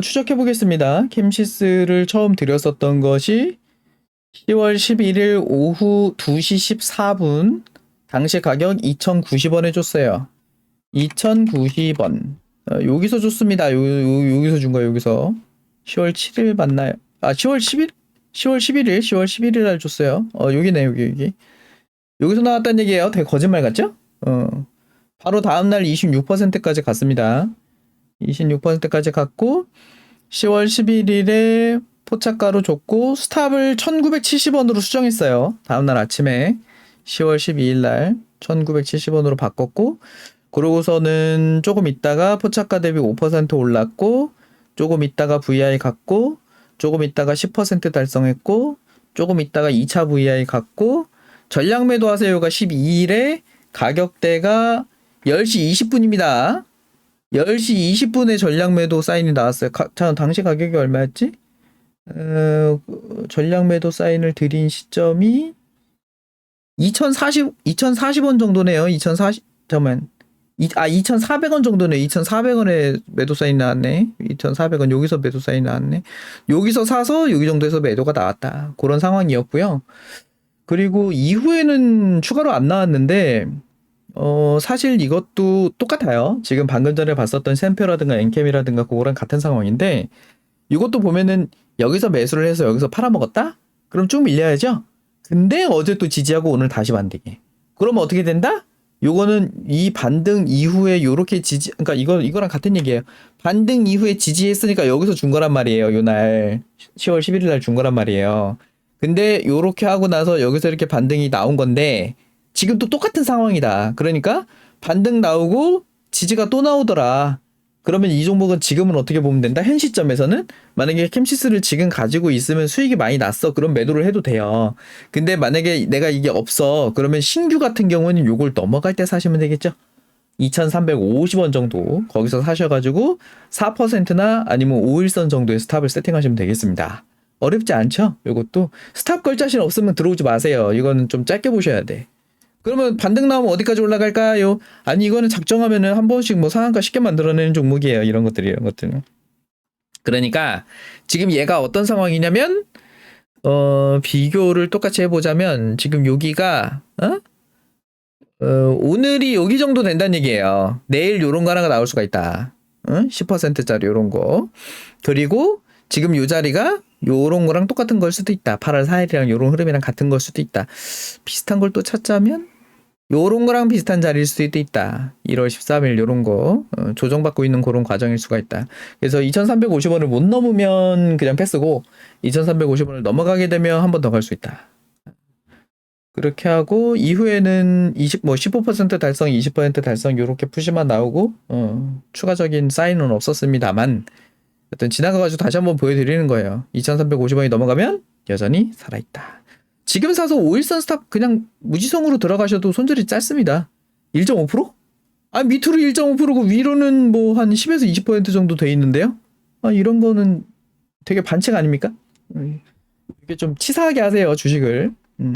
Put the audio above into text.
추적해 보겠습니다. 캠시스를 처음 드렸었던 것이 10월 11일 오후 2시 14분 당시 가격 2,090원에 줬어요. 2,090원. 어, 여기서 줬습니다. 요, 요, 여기서 준 거예요. 여기서 10월 7일 맞나요? 아 10월 10일? 10월 11일, 10월 11일 날 줬어요. 어 여기네 여기 여기. 여기서 나왔다는 얘기예요. 되게 거짓말 같죠? 어. 바로 다음 날 26%까지 갔습니다. 26%까지 갔고 10월 11일에 포착가로 줬고 스탑을 1970원으로 수정했어요. 다음날 아침에 10월 12일 날 1970원으로 바꿨고 그러고서는 조금 있다가 포착가 대비 5% 올랐고 조금 있다가 VI 갔고 조금 있다가 10% 달성했고 조금 있다가 2차 VI 갔고 전량 매도 하세요가 12일에 가격대가 10시 20분입니다. 10시 20분에 전량 매도 사인이 나왔어요. 가, 자, 당시 가격이 얼마였지? 어, 전량 매도 사인을 드린 시점이 2040, 2040원 정도네요. 2040, 잠깐만. 이, 아, 2,400원 정도네. 2,400원에 매도 사인 나왔네. 2,400원 여기서 매도 사인 나왔네. 여기서 사서 여기 정도에서 매도가 나왔다. 그런 상황이었고요. 그리고 이후에는 추가로 안 나왔는데 어, 사실 이것도 똑같아요. 지금 방금 전에 봤었던 샘표라든가 엔캠이라든가 그거랑 같은 상황인데 이것도 보면은 여기서 매수를 해서 여기서 팔아먹었다? 그럼 쭉 밀려야죠. 근데 어제 또 지지하고 오늘 다시 반등해. 그러면 어떻게 된다? 요거는 이 반등 이후에 요렇게 지지, 그러니까 이거, 이거랑 같은 얘기예요. 반등 이후에 지지했으니까 여기서 준 거란 말이에요. 요 날. 10월 11일 날 준 거란 말이에요. 근데 요렇게 하고 나서 여기서 이렇게 반등이 나온 건데 지금 또 똑같은 상황이다. 그러니까 반등 나오고 지지가 또 나오더라. 그러면 이 종목은 지금은 어떻게 보면 된다? 현 시점에서는 만약에 캠시스를 지금 가지고 있으면 수익이 많이 났어. 그럼 매도를 해도 돼요. 근데 만약에 내가 이게 없어. 그러면 신규 같은 경우는 요걸 넘어갈 때 사시면 되겠죠? 2,350원 정도 거기서 사셔가지고 4%나 아니면 5일선 정도의 스탑을 세팅하시면 되겠습니다. 어렵지 않죠? 요것도 스탑 걸 자신 없으면 들어오지 마세요. 이거는 좀 짧게 보셔야 돼. 그러면 반등 나오면 어디까지 올라갈까요? 아니 이거는 작정하면은 한 번씩 뭐 상한가 쉽게 만들어내는 종목이에요. 이런 것들이 이런 것들은. 그러니까 지금 얘가 어떤 상황이냐면 어 비교를 똑같이 해보자면 지금 여기가 어? 어 오늘이 여기 정도 된다는 얘기예요. 내일 요런 거 하나가 나올 수가 있다. 응? 10%짜리 요런 거. 그리고 지금 요 자리가 요런 거랑 똑같은 걸 수도 있다. 8월 4일이랑 요런 흐름이랑 같은 걸 수도 있다. 비슷한 걸 또 찾자면 요런 거랑 비슷한 자리일 수도 있다. 1월 13일 요런 거 어, 조정받고 있는 그런 과정일 수가 있다. 그래서 2,350원을 못 넘으면 그냥 패스고 2,350원을 넘어가게 되면 한 번 더 갈 수 있다. 그렇게 하고 이후에는 20뭐15% 달성, 20% 달성 요렇게 푸시만 나오고 어, 추가적인 사인은 없었습니다만 어떤 지나가 가지고 다시 한번 보여 드리는 거예요. 2,350원이 넘어가면 여전히 살아 있다. 지금 사서 5일선 스탑 그냥 무지성으로 들어가셔도 손절이 짧습니다. 1.5%? 아 밑으로 1.5%고 위로는 뭐 한 10에서 20% 정도 돼 있는데요. 아 이런 거는 되게 반칙 아닙니까? 음, 이게 좀 치사하게 하세요 주식을. 음.